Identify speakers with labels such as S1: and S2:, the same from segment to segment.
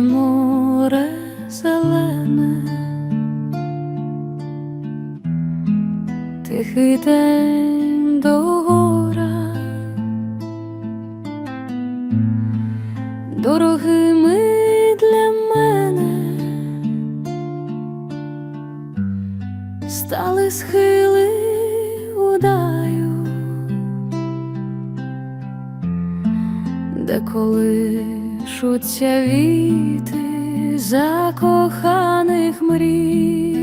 S1: море зелене, тихий день до гора, дорогими для мене. Стали схили удаю, де колишуться віти закоханих мрій.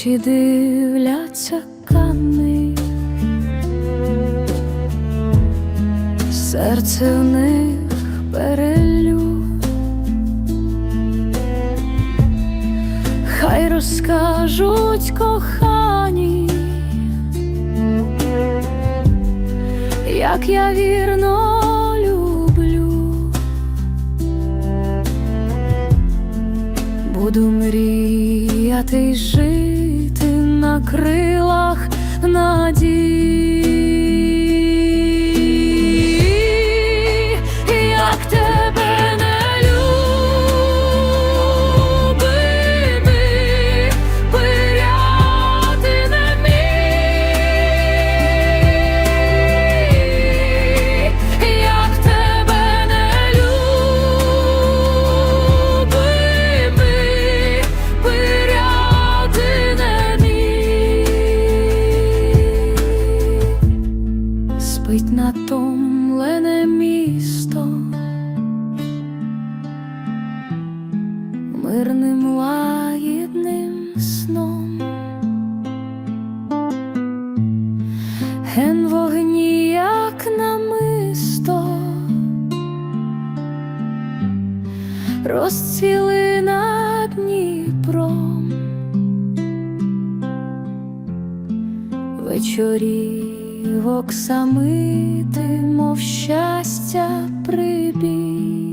S1: Очі дивляться кани, серце в них перелю. Хай розкажуть кохані, як я вірно люблю, буду мріяти жити на крилах натомлене місто мирним лагідним сном. Ген вогні, як намисто, розцвіли над Дніпром. Вечорів самити, мов щастя прибіг.